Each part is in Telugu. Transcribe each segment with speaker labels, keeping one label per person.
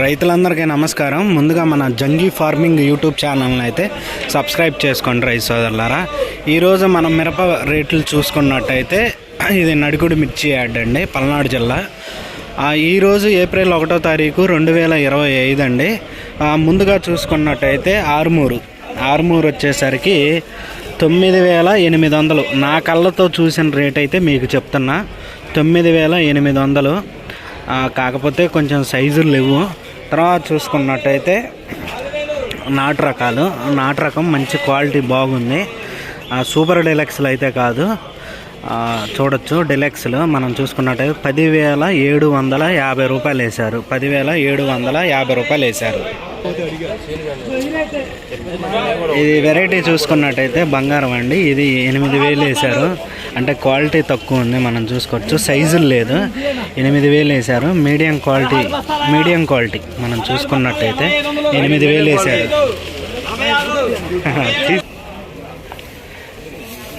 Speaker 1: రైతులందరికీ నమస్కారం. ముందుగా మన జంగీ ఫార్మింగ్ యూట్యూబ్ ఛానల్ని అయితే సబ్స్క్రైబ్ చేసుకోండి రైతు సోదరులారా. ఈరోజు మనం మిరప రేట్లు చూసుకున్నట్టయితే ఇది నడికుడి మిర్చి యాడ్ అండి పల్నాడు జిల్లా. ఈరోజు ఏప్రిల్ ఒకటో తారీఖు రెండు వేల ఇరవై ఐదు అండి. ముందుగా చూసుకున్నట్టయితే ఆరుమూరు. ఆరుమూరు వచ్చేసరికి తొమ్మిది వేల ఎనిమిది వందలు. నా కళ్ళతో చూసిన రేట్ అయితే మీకు చెప్తున్నా. తొమ్మిది వేల ఎనిమిది వందలు. కాకపోతే కొంచెం సైజులు లేవు. తర్వాత చూసుకున్నట్టయితే నాటు రకాలు. నాటు రకం మంచి క్వాలిటీ బాగుంది. ఆ, సూపర్ డెలక్స్లు అయితే కాదు. చూడొచ్చు. డెలక్స్లు మనం చూసుకున్నట్టయితే పదివేల ఏడు వందల యాభై రూపాయలు వేశారు. పదివేల ఏడు వందల యాభై రూపాయలు వేశారు. ఇది వెరైటీ చూసుకున్నట్టయితే బంగారం అండి. ఇది ఎనిమిది వేలు వేశారు. అంటే క్వాలిటీ తక్కువ ఉంది మనం చూసుకోవచ్చు. సైజులు లేదు. ఎనిమిది వేలు వేశారు. మీడియం క్వాలిటీ మీడియం క్వాలిటీ మనం చూసుకున్నట్టయితే ఎనిమిది వేలు వేశారు.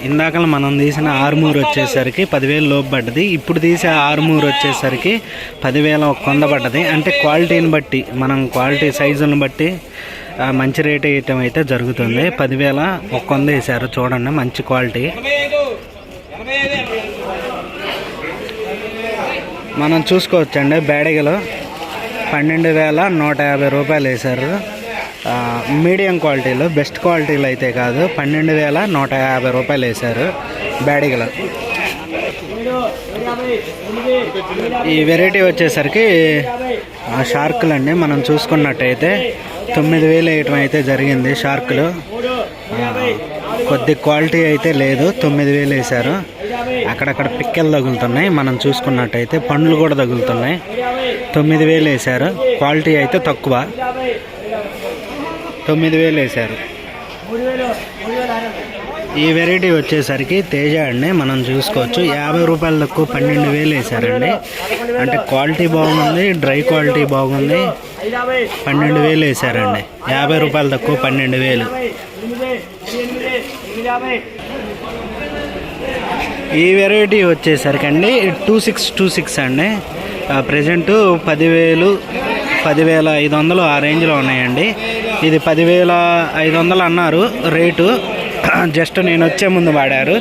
Speaker 1: ఇందాక మనం తీసిన ఆరుమూరు వచ్చేసరికి పదివేలు లోపు పడ్డది. ఇప్పుడు తీసే ఆరుమూరు వచ్చేసరికి పదివేల ఒక కొంద పడ్డది. అంటే క్వాలిటీని బట్టి మనం క్వాలిటీ సైజుని బట్టి మంచి రేట్ వేయటం అయితే జరుగుతుంది. పదివేల ఒక కొంద వేసారు చూడండి మంచి క్వాలిటీ. మనం చూసుకోవచ్చండి బేడగలు పన్నెండు వేల నూట యాభై రూపాయలు వేశారు. మీడియం క్వాలిటీలో బెస్ట్ క్వాలిటీలో అయితే కాదు. పన్నెండు వేల నూట యాభై రూపాయలు వేశారు బ్యాడిగలు ఈ వెరైటీ వచ్చేసరికి షార్కులు అండి. మనం చూసుకున్నట్టయితే తొమ్మిది వేలు వేయటం అయితే జరిగింది షార్కులు. కొద్ది క్వాలిటీ అయితే లేదు. తొమ్మిది వేలు వేశారు. అక్కడక్కడ పిక్కలు తగులుతున్నాయి. మనం చూసుకున్నట్టయితే పండ్లు కూడా తగులుతున్నాయి. తొమ్మిది వేలు వేశారు. క్వాలిటీ అయితే తక్కువ. తొమ్మిది వేలు వేశారు. ఈ వెరైటీ వచ్చేసరికి తేజ అండి మనం చూసుకోవచ్చు. యాభై రూపాయల తక్కువ పన్నెండు వేలు వేశారండి. అంటే క్వాలిటీ బాగుంది డ్రై క్వాలిటీ బాగుంది. పన్నెండు వేలు వేశారండి. యాభై రూపాయల తక్కువ పన్నెండు వేలు. ఈ వెరైటీ వచ్చేసరికి అండి టూ సిక్స్ టూ సిక్స్ అండి. ప్రజెంట్ పదివేలు పదివేల ఐదు వందలు ఆ రేంజ్లో ఉన్నాయండి. ఇది పదివేల ఐదు వందలు అన్నారు. రేటు జస్ట్ నేను వచ్చే ముందు వాడారు.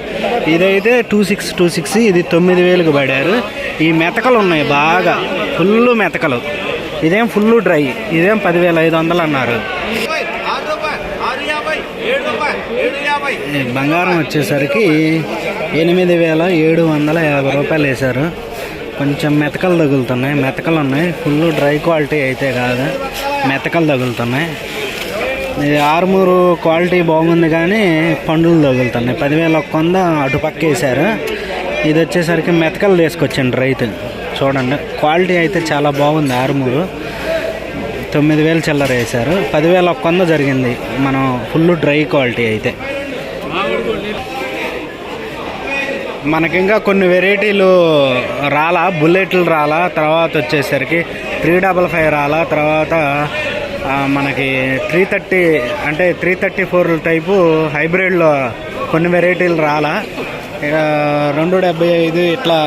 Speaker 1: ఇదైతే టూ సిక్స్ టూ సిక్స్ ఇది తొమ్మిది వేలకు పడారు ఈ మెతకలు ఉన్నాయి బాగా. ఫుల్ మెతకలు. ఇదేం ఫుల్ డ్రై. ఇదేం పదివేల ఐదు వందలు అన్నారు బంగారం వచ్చేసరికి ఎనిమిది వేల ఏడు వందల యాభై రూపాయలు వేశారు. కొంచెం మెతకలు తగులుతున్నాయి. మెతకలు ఉన్నాయి. ఫుల్ డ్రై క్వాలిటీ అయితే కాదు. మెతకలు తగులుతున్నాయి. ఇది ఆరుమూరు క్వాలిటీ బాగుంది కానీ పండులు తగులుతున్నాయి. పదివేల ఒక్క వంద అటు పక్క వేశారు. ఇది వచ్చేసరికి మెతకలు తీసుకొచ్చండి రైతు చూడండి క్వాలిటీ అయితే చాలా బాగుంది ఆరుమూరు. తొమ్మిది వేలు చిల్లర వేశారు. పదివేల ఒక్క వంద జరిగింది. మనం ఫుల్ డ్రై క్వాలిటీ అయితే. మనకింకా కొన్ని వెరైటీలు రాలా బుల్లెట్లు రాలా తర్వాత వచ్చేసరికి త్రీ డబల్ ఫైవ్ రాలా తర్వాత మనకి త్రీ థర్టీ అంటే త్రీ థర్టీ ఫోర్ టైపు హైబ్రిడ్లో కొన్ని వెరైటీలు రాలా. ఇక రెండు డెబ్బై ఐదు ఇట్లా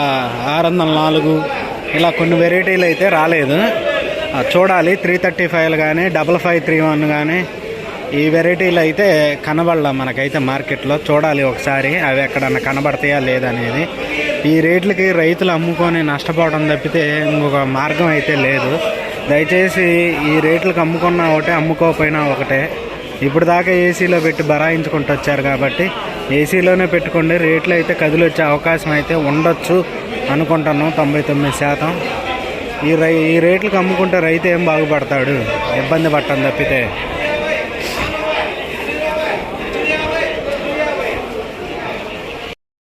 Speaker 1: ఆరు వందల నాలుగు ఇలా కొన్ని వెరైటీలు అయితే రాలేదు. చూడాలి త్రీ థర్టీ ఫైవ్ కానీ డబల్ ఫైవ్ త్రీ వన్ కానీ ఈ వెరైటీలు అయితే కనబడలా మనకైతే మార్కెట్లో. చూడాలి ఒకసారి అవి ఎక్కడన్నా కనబడతాయా లేదనేది ఈ రేట్లకి రైతులు అమ్ముకొని నష్టపోవడం తప్పితే ఇంకొక మార్గం అయితే లేదు. దయచేసి ఈ రేట్లకు అమ్ముకున్నా ఒకటే అమ్ముకోకపోయినా ఒకటే. ఇప్పుడు దాకా ఏసీలో పెట్టి బరాయించుకుంటూ వచ్చారు కాబట్టి ఏసీలోనే పెట్టుకోండి. రేట్లు అయితే కదిలి వచ్చే అవకాశం అయితే ఉండొచ్చు అనుకుంటున్నాం తొంభై తొమ్మిది శాతం. ఈ రై ఈ రేట్లకు అమ్ముకుంటే రైతు ఏం బాగుపడతాడు? ఇబ్బంది పట్టం తప్పితే.